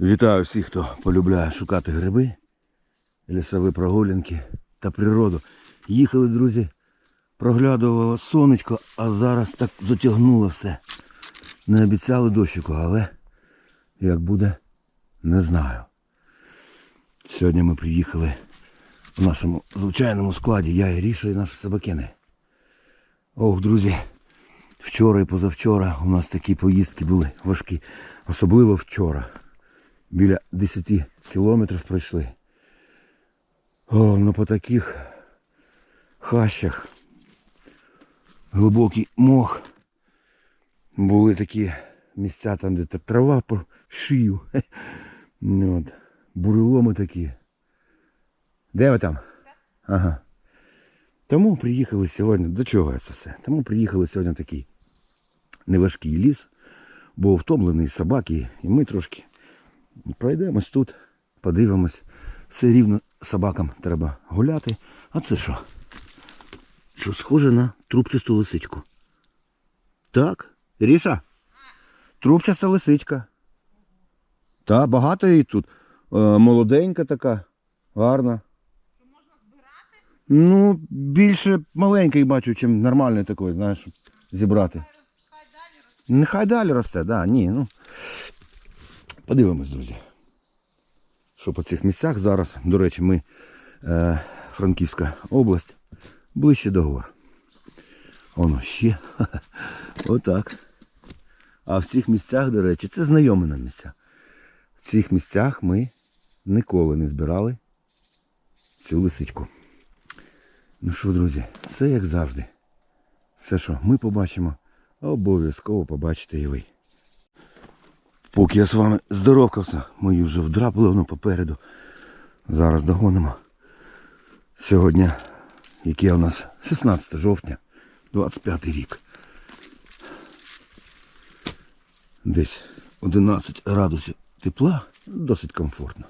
Вітаю всіх, хто полюбляє шукати гриби, лісові прогулянки та природу. Їхали, друзі, проглядувало сонечко, а зараз так затягнуло все. Не обіцяли дощику, але як буде, не знаю. Сьогодні ми приїхали в нашому звичайному складі. Я і Ріша і наші собакини. Ох, друзі, вчора і позавчора у нас такі поїздки були важкі. Особливо вчора. Біля 10 кілометрів пройшли. О, ну по таких хащах. Глибокий мох. Були такі місця там, де трава по шию. От. Буреломи такі. Де ви там? Ага. Тому приїхали сьогодні. До чого це все? Тому приїхали сьогодні такий неважкий ліс, бо втомлений собаки, і ми трошки пройдемось тут, подивимось. Все рівно собакам треба гуляти. А це що? Що схоже на трубчасту лисичку? Так, Ріша? Трубчаста лисичка. Та, багато її тут. Е, молоденька така, гарна. Ну, більше маленький бачу, ніж нормальний такий, знаєш, зібрати. Нехай далі росте, да, ні. Ну. Подивимось, друзі. Що по цих місцях зараз, до речі, ми е, Франківська область, ближче до гор. Воно ще. Отак. А в цих місцях, до речі, це знайомі нам місця. В цих місцях ми ніколи не збирали цю лисичку. Ну що, друзі, все як завжди. Все, що ми побачимо, обов'язково побачите і ви. Поки я з вами здоровкався, мої вже вдрапали воно попереду. Зараз догонимо. Сьогодні, яке у нас 16 жовтня, 25 рік. Десь 11 градусів тепла, досить комфортно.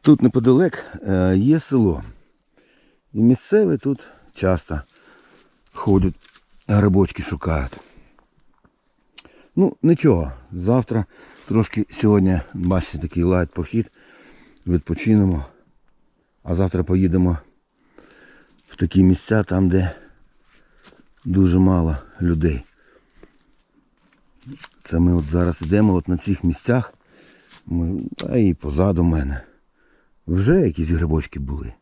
Тут неподалек е, є село. І місцеві тут часто ходять, грибочки шукають. Ну, нічого. Завтра трошки сьогодні, бачите, такий лайт похід. Відпочинемо. А завтра поїдемо в такі місця, там, де дуже мало людей. Це ми от зараз йдемо от на цих місцях. Ми, та і позаду мене. Вже якісь грибочки були.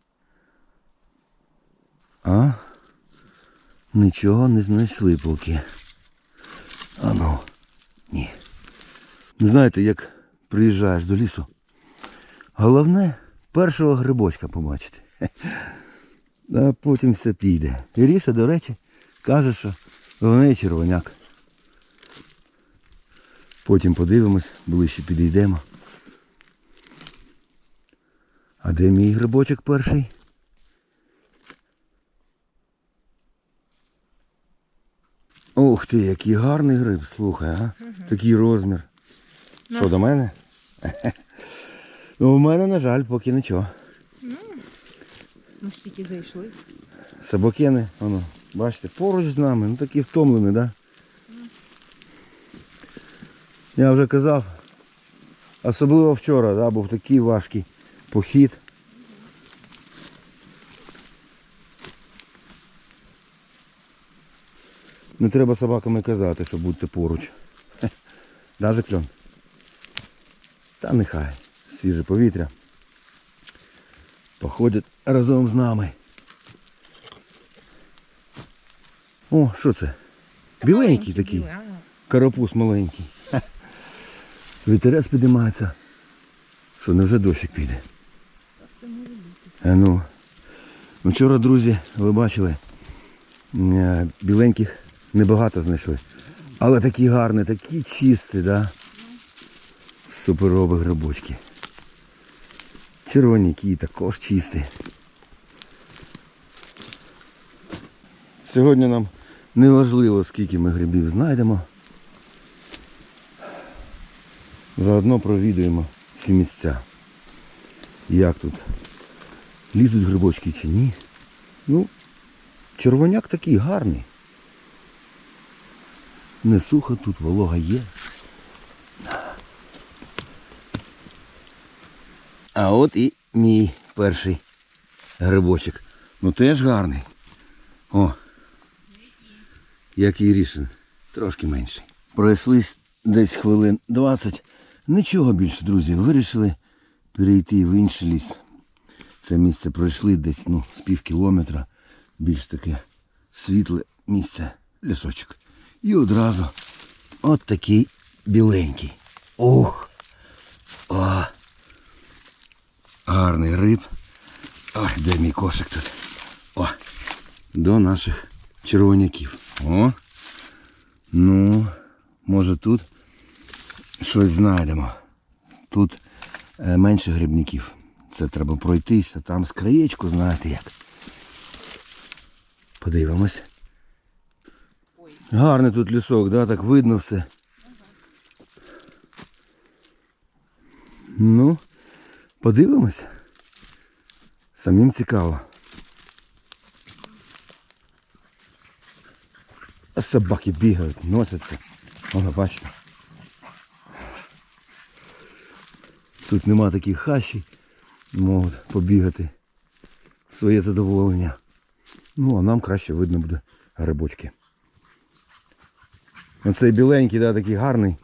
А? Нічого не знайшли поки. А ну, ні. Не знаєте, як приїжджаєш до лісу. Головне першого грибочка побачити. А потім все піде. Іріша, до речі, каже, що в неї червоняк. Потім подивимось, ближче підійдемо. А де мій грибочок перший? Ух ти, який гарний гриб, слухай, а? Такий розмір. Що, до мене? Ну, у мене, на жаль, поки нічого. Ми ж тільки зайшли. Собакени, воно, бачите, поруч з нами, ну такі втомлені, да? Я вже казав, особливо вчора, да, був такий важкий похід. Не треба собаками казати, що будьте поруч. Хе. Даже кльон. Та нехай. Свіже повітря. Походять разом з нами. О, що це? Біленький такий. Карапуз маленький. Ха. Вітерець підіймається. Що, невже дощик піде? А ну. Ну, Вчора, друзі, ви бачили, е, біленьких небагато знайшли. Але такі гарні, такі чисті, да? Суперові грибочки. Червоняки також чисті. Сьогодні нам не важливо, скільки ми грибів знайдемо. Заодно провідуємо ці місця. Як тут? Лізуть грибочки чи ні? Ну, червоняк такий гарний. Не сухо тут, волога є. А от і мій перший грибочок. Ну теж гарний. О. Як і рішен. Трошки менший. Пройшлись десь хвилин 20. Нічого більше, друзі. Вирішили перейти в інший ліс. Це місце пройшли десь ну, з пів кілометра. Більш таке світле місце, лісочок. І одразу от такий біленький. Ох! О! Гарний гриб. Ой, де мій кошик тут? О! До наших червоняків. О! Ну, може тут щось знайдемо. Тут е, менше грибників. Це треба пройтися. Там з краєчку, знаєте як. Подивимось. Гарний тут лісок, да? так видно все. Ну, подивимось. Самим цікаво. Собаки бігають, носяться. Воно бачите. Тут нема таких хащі, можуть побігати своє задоволення. Ну, а нам краще видно буде грибочки. Оцей біленький, да, такий гарний.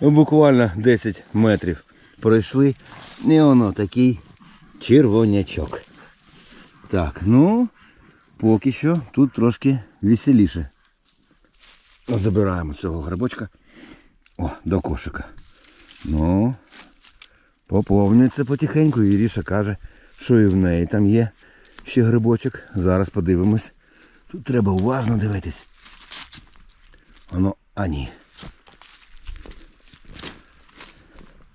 Ну, буквально 10 метрів пройшли. І воно такий червонячок. Так, ну, поки що тут трошки веселіше. Забираємо цього грибочка. О, до кошика. Ну, поповнюється потихеньку. Іріша каже, що і в неї там є ще грибочок. Зараз подивимось. Тут треба уважно дивитись. Воно, а ні.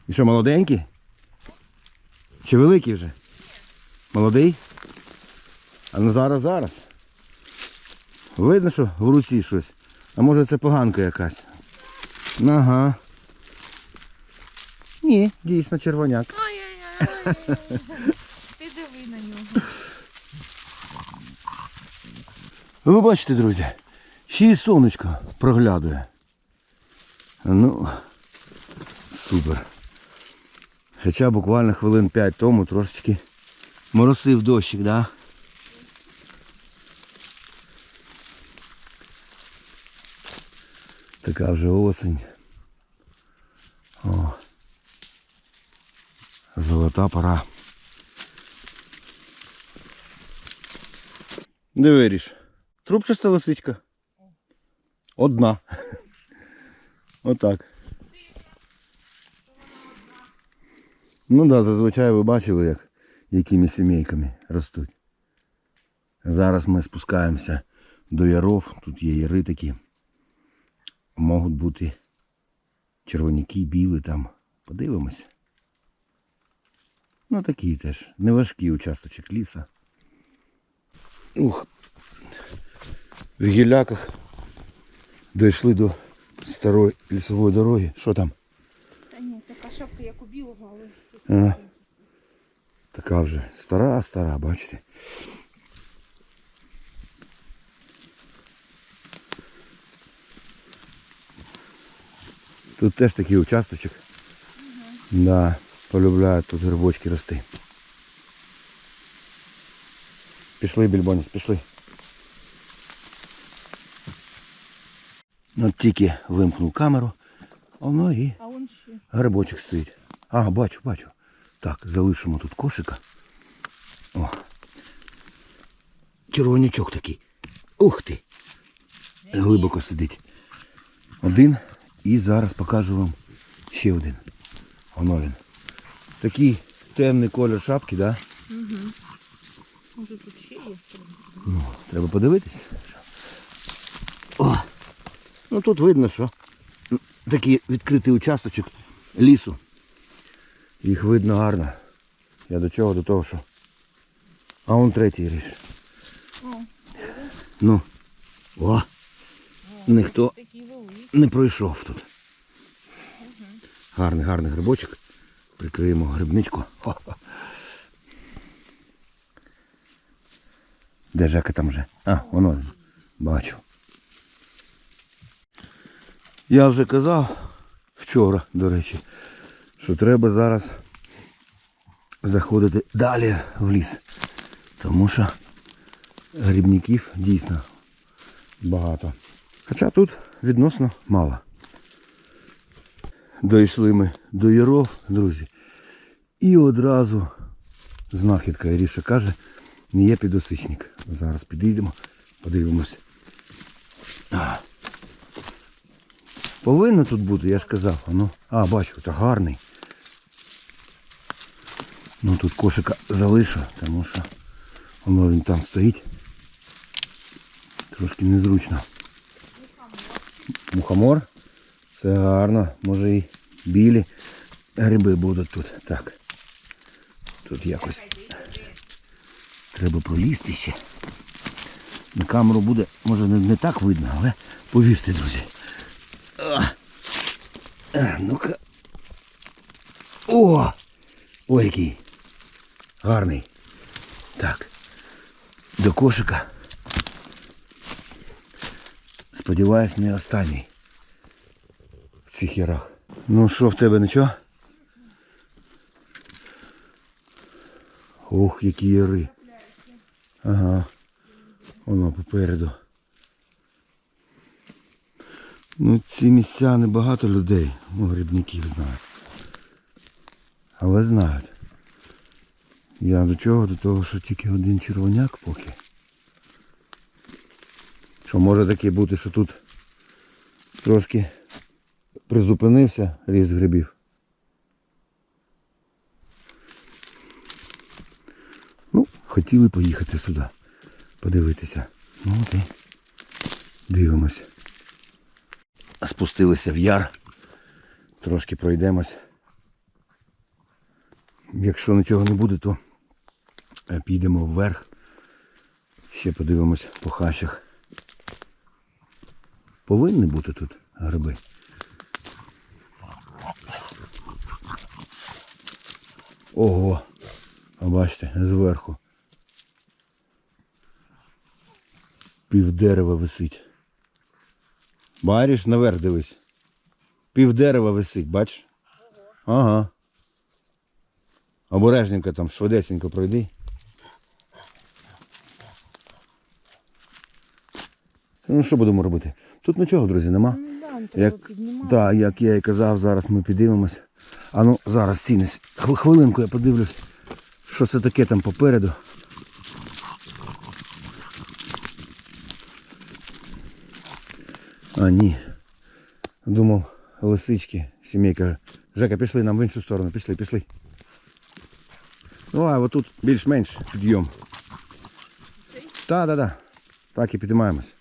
І що, молоденький? Чи великий вже? Молодий? А ну зараз, зараз. Видно, що в руці щось. А може це поганка якась. Ага. Ні, дійсно червоняк. Ай-яй-яй. Ти диви на нього. Ви бачите, друзі, ще й сонечко проглядує. Ну, супер. Хоча буквально хвилин 5 тому трошечки моросив дощик, да? Така вже осень. О. Золота пора. Де виріш? Трубчаста лисичка. Одна. Отак. Ну да, зазвичай ви бачили, як якими сімейками ростуть. Зараз ми спускаємося до яров. Тут є яри такі. Можуть бути червоняки, білі там. Подивимося. Ну такі теж. Неважкий участочок ліса. Ух. В гіляках дійшли до старої лісової дороги. Що там? Та ні, така шапка, як у білого, але А, така вже стара, стара, бачите. Тут теж такий участочок. Да, полюбляють тут грибочки рости. Пішли, більбоніс, пішли. От тільки вимкнув камеру, воно і А. Грибочок стоїть. Ага, бачу, бачу. Так, залишимо тут кошика. О. Червонячок такий. Ух ти. Глибоко сидить. Один. І зараз покажу вам ще один. Воно він. Такий темний колір шапки, да? Може тут ще є? Ну, треба подивитись. Ну тут видно, що такий відкритий участочок лісу. Їх видно гарно. Я до чого? До того, що. А он третій ріж. Ну. О! Ніхто не пройшов тут. Гарний, гарний грибочок. Прикриємо грибничку. Де Жека там вже? А, воно. Бачу. Я вже казав вчора, до речі, що треба зараз заходити далі в ліс. Тому що грибників дійсно багато. Хоча тут відносно мало. Дійшли ми до Яров, друзі. І одразу знахідка Іріша каже, не є підосичник. Зараз підійдемо, подивимось. Повинно тут бути, я ж казав. Ну, а бачу, та гарний. Ну тут кошика залишу, тому що воно він там стоїть. Трошки незручно. Мухомор. Це гарно. Може і білі гриби будуть тут. Так. Тут якось треба пролізти ще. На камеру буде, може не так видно, але повірте, друзі. Ну-ка. О! Ой, який. Гарний. Так. До кошика. Сподіваюсь, не останній в цих ярах. Ну що в тебе нічого? Ох, які яри. Ага. Воно попереду. Ну, ці місця небагато людей, ну, грибників знають. Але знають. Я до чого? До того, що тільки один червоняк поки. Що може таке бути, що тут трошки призупинився ріст грибів. Ну, хотіли поїхати сюди, подивитися. Ну от і дивимось. Спустилися в яр. Трошки пройдемось. Якщо нічого не буде, то е, підемо вверх. Ще подивимось по хащах. Повинні бути тут гриби. Ого! А бачите, зверху. Пів дерева висить. Бачиш, наверх дивись. Пів дерева висить, бачиш? Ага. Обережненько там, швидесенько пройди. Ну що будемо робити? Тут нічого, друзі, нема. Ну да, ну, Як, так, як я і казав, зараз ми підіймемось. А ну зараз цінись. Хвилинку я подивлюсь, що це таке там попереду. А, ні. Думав, лисички, сімейка. Жека, пішли нам в іншу сторону, пішли, пішли. Ну, а отут більш-менш підйом. Так, так, так. Так і підіймаємось.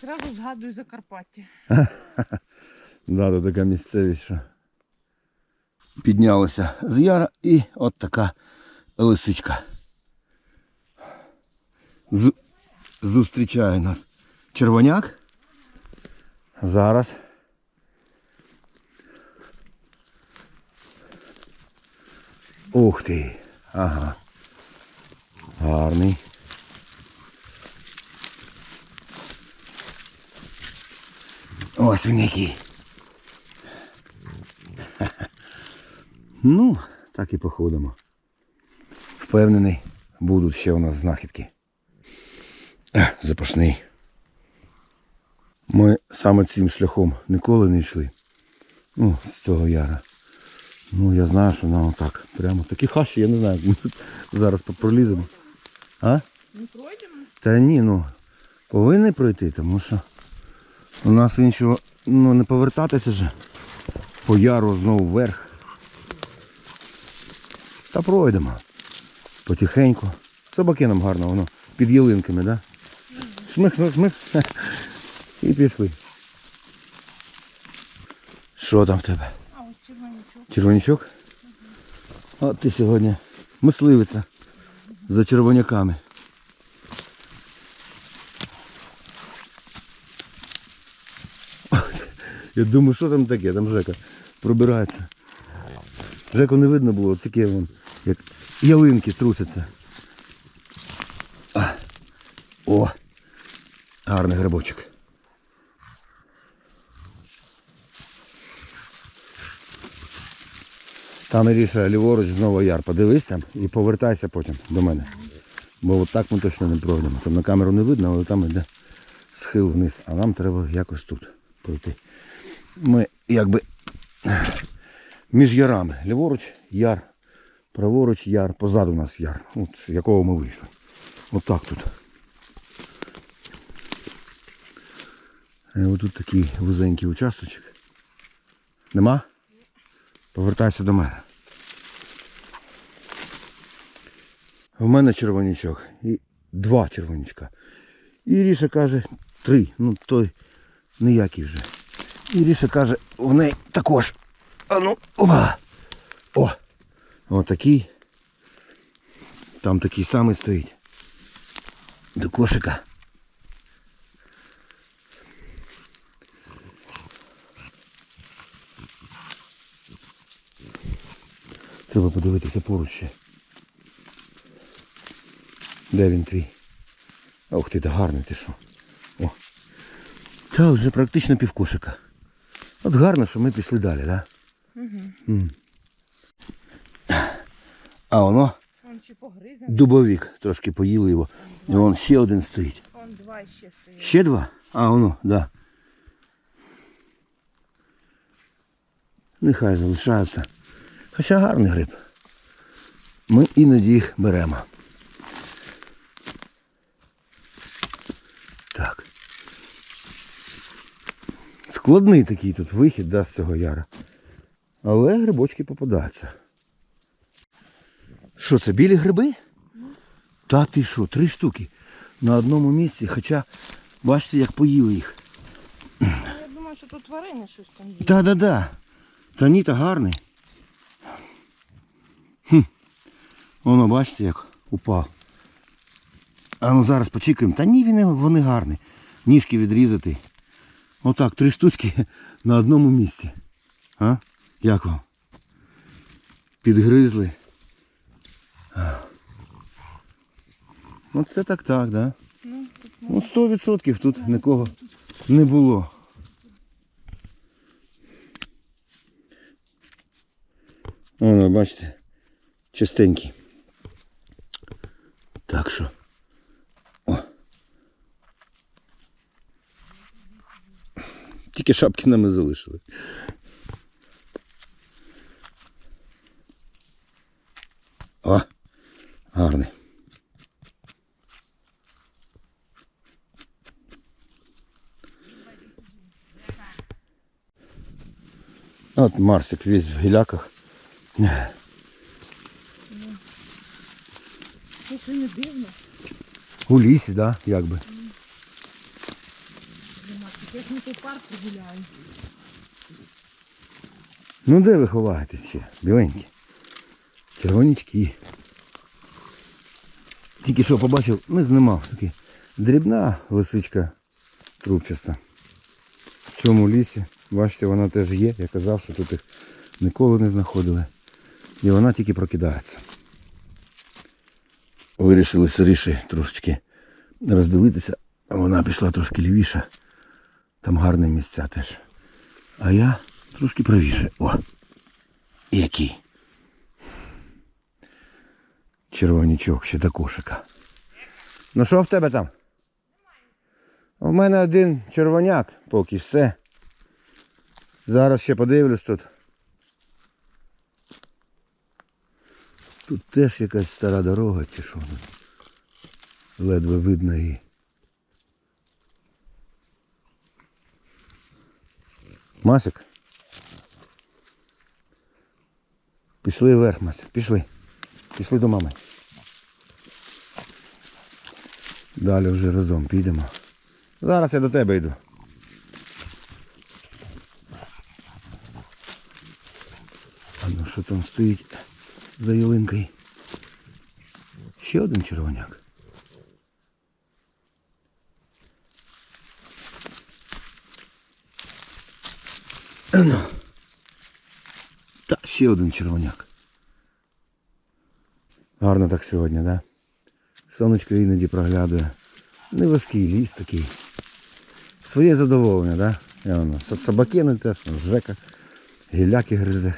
Зразу згадую Закарпаття. Да, тут така місцевість, що піднялися з яра і от така лисичка. З... Зустрічає нас червоняк. Зараз. Ух ти. Ага. Гарний. Ось він який. Ну, так і походимо. Впевнений, будуть ще у нас знахідки. Запашний. Ми саме цим шляхом ніколи не йшли. Ну, з цього яра. Ну, я знаю, що нам так. Прямо такі хащі, я не знаю, ми тут зараз проліземо. А? Не пройдемо? Та ні, ну повинні пройти, тому що у нас іншого ну, не повертатися же по яру знову вверх. Та пройдемо. Потихеньку. Собаки нам гарно, воно під ялинками, да? Шмих, шмих, шмих. І пішли. Що там в тебе? А, ось червонячок. Червонячок? От ти сьогодні мисливиця за червоняками. Я думаю, що там таке, там Жека пробирається. Жеку не видно було, таке вон, як ялинки трусяться. О! Гарний грибочок. Там Іріша ліворуч знову яр. Подивись там і повертайся потім до мене. Бо от так ми точно не пройдемо. Там на камеру не видно, але там йде схил вниз. А нам треба якось тут пройти. Ми якби між ярами. Ліворуч яр, праворуч яр, позаду нас яр. От з якого ми вийшли. От так тут. І отут такий вузенький участочок. Нема? Повертайся до мене. В мене червонячок і два червонячка. І Ріша каже три. Ну той ніякий вже. І Ріша каже, в неї також. А ну, опа. О! Отакий. Там такий самий стоїть. До кошика. Треба подивитися поруч ще. Де він твій? Ох ти, та гарний ти що. О. Та вже практично півкошика. От гарно, що ми пішли далі, так? Да? А воно Он чи погризаний, дубовік, трошки поїли його. І вон ще один стоїть. он два ще стоїть. Ще два? А, воно, да. Нехай залишаються. Хоча гарний гриб. Ми іноді їх беремо. Так. Складний такий тут вихід да, з цього яра. Але грибочки попадаються. Що це, білі гриби? Та ти що, три штуки на одному місці, хоча бачите, як поїли їх. Я думаю, що тут тварини щось там є. Та-да-да. Та ні, та гарний. Хм. Воно, бачите, як упав. А ну зараз почекаємо. Та ні, вони, вони гарні. Ніжки відрізати. Отак, три штучки на одному місці. А? Як вам? Підгризли. Ну це так так, да? Ну, тут Ну, сто відсотків тут нікого не було. Воно, бачите, чистенький. Так що. О. Тільки шапки нам і залишили. О, гарний. От Марсик весь в гіляках. Це не дивно. У лісі, да, якби. Я ж не по парку. Ну де ви ховаєтесь ще? Біленькі. Червонячки. Тільки що побачив, не знімав. Такі дрібна лисичка трубчаста. В цьому лісі. Бачите, вона теж є. Я казав, що тут їх ніколи не знаходили. І вона тільки прокидається. Вирішили сиріші трошечки роздивитися. Вона пішла трошки лівіше. Там гарні місця теж. А я трошки правіше. О! Який. Червонячок ще до кошика. Ну що в тебе там? У мене один червоняк, поки все. Зараз ще подивлюсь тут. Тут теж якась стара дорога чи що. Ледве видно її. Масик. Пішли вверх, Масик, пішли. Пішли до мами. Далі вже разом підемо. Зараз я до тебе йду. А ну що там стоїть за ялинкою? Ще один червоняк. Ну. Та ще один червоняк. Гарно так сьогодні? Да? Сонечко іноді проглядує. Неважкий ліс такий. Своє задоволення, так? Да? Я воно, теж, Жека, гіляки гризе.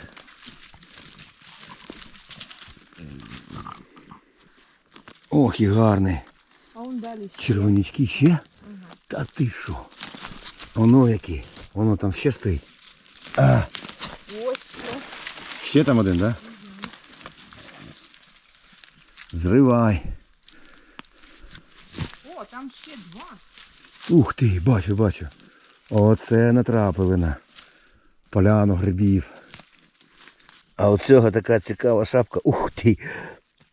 Ох, і гарний. А он далі. ще. Червонячки ще? Та ти що? Воно які. Воно там ще стоїть. А, Ось що. ще там один, так? Да? Зривай. О, там ще два. Ух ти, бачу, бачу. Оце натрапили на поляну грибів. А у цього така цікава шапка. Ух ти.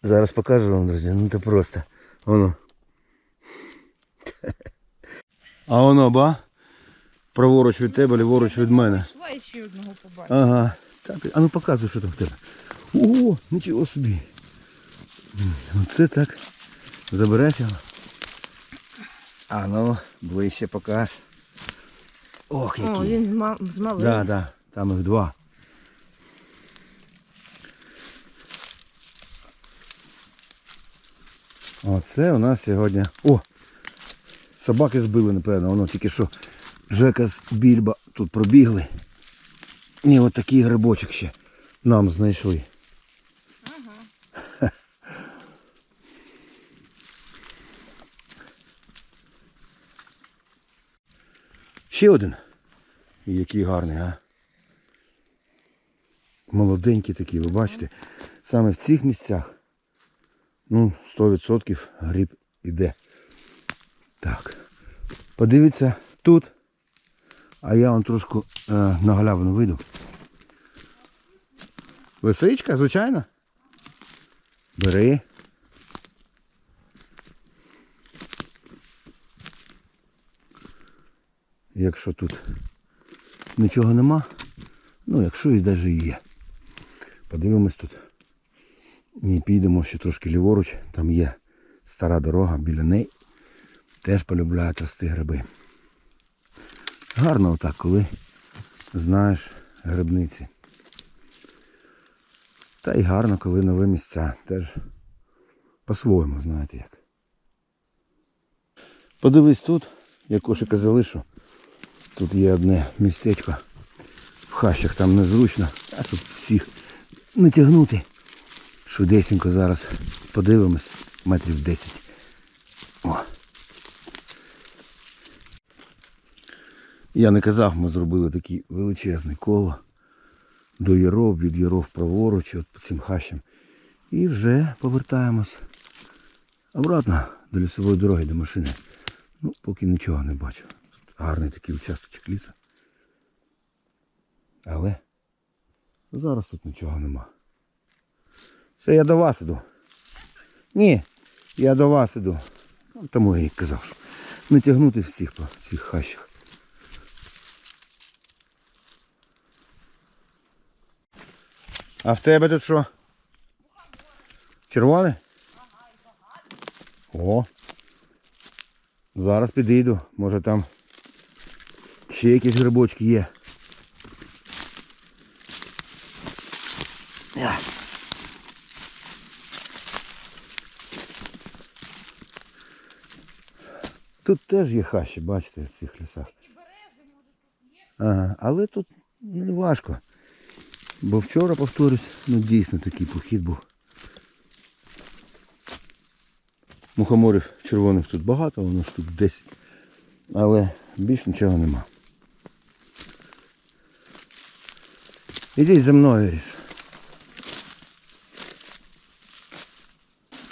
Зараз покажу вам, друзі. Ну це просто. Воно. А воно, ба? Праворуч від тебе, ліворуч від мене. І ще одного побачила. Ага. Так, а ну показуй, що там в тебе. О, нічого собі. Оце так. Забереш його. А ну, ближче покаж. Ох, який. О, він з, ма... з малим. Да, да, там їх два. Оце у нас сьогодні. О! Собаки збили, напевно, воно тільки що Жека з більба тут пробігли. І от такий грибочок ще нам знайшли. Ще один. Який гарний, а? Молоденький такий, ви бачите? Саме в цих місцях. Ну, 100% гриб іде. Так. Подивіться тут. А я вам трошку е, на галявину вийду. Лисичка, звичайно? Бери. Якщо тут нічого нема, ну якщо і навіть є. Подивимось тут. І підемо ще трошки ліворуч, там є стара дорога біля неї. Теж полюбляють рости гриби. Гарно отак, коли знаєш грибниці. Та й гарно, коли нові місця. Теж по-своєму, знаєте як. Подивись тут, я кошика залишу. Тут є одне містечко. В хащах там незручно. А тут всіх не тягнути. Швидесенько зараз подивимось. Метрів 10. О. Я не казав, ми зробили такий величезний коло до Яров, від Яров праворуч, от по цим хащам. І вже повертаємось обратно до лісової дороги, до машини. Ну, поки нічого не бачу. Тут гарний такий участочок ліса. Але зараз тут нічого нема. Це я до вас іду. Ні, я до вас іду. Тому я і казав, що не тягнути всіх по цих хащах. А в тебе тут що? Червоне? О. Зараз підійду. Може там ще якісь грибочки є. Тут теж є хащі, бачите, в цих лісах. Ага, але тут не важко. Бо вчора, повторюсь, ну дійсно такий похід був. Мухоморів червоних тут багато, воно ж тут 10. Але більш нічого нема. Ідіть за мною, Ріш.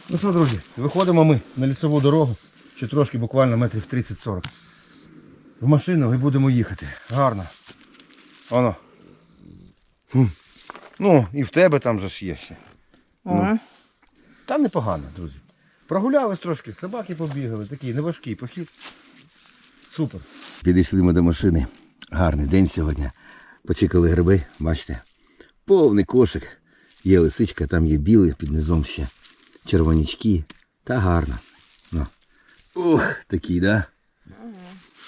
Ну що, друзі, виходимо ми на лісову дорогу, ще трошки буквально метрів 30-40. В машину і будемо їхати. Гарно. Воно. Хм. Ну, і в тебе там же ж є ще. Ага. Там непогано, друзі. Прогулялись трошки, собаки побігали, такий неважкий похід. Супер. Підійшли ми до машини. Гарний день сьогодні. Почекали гриби, бачите. Повний кошик. Є лисичка, там є білий під низом ще. Червонячки. Та гарно. Ух, такий, да?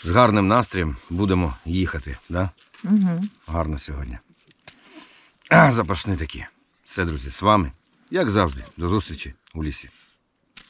З гарним настроєм будемо їхати, да? Угу. Гарно сьогодні. А, запашні такі. Все, друзі, з вами. Як завжди, до зустрічі у лісі.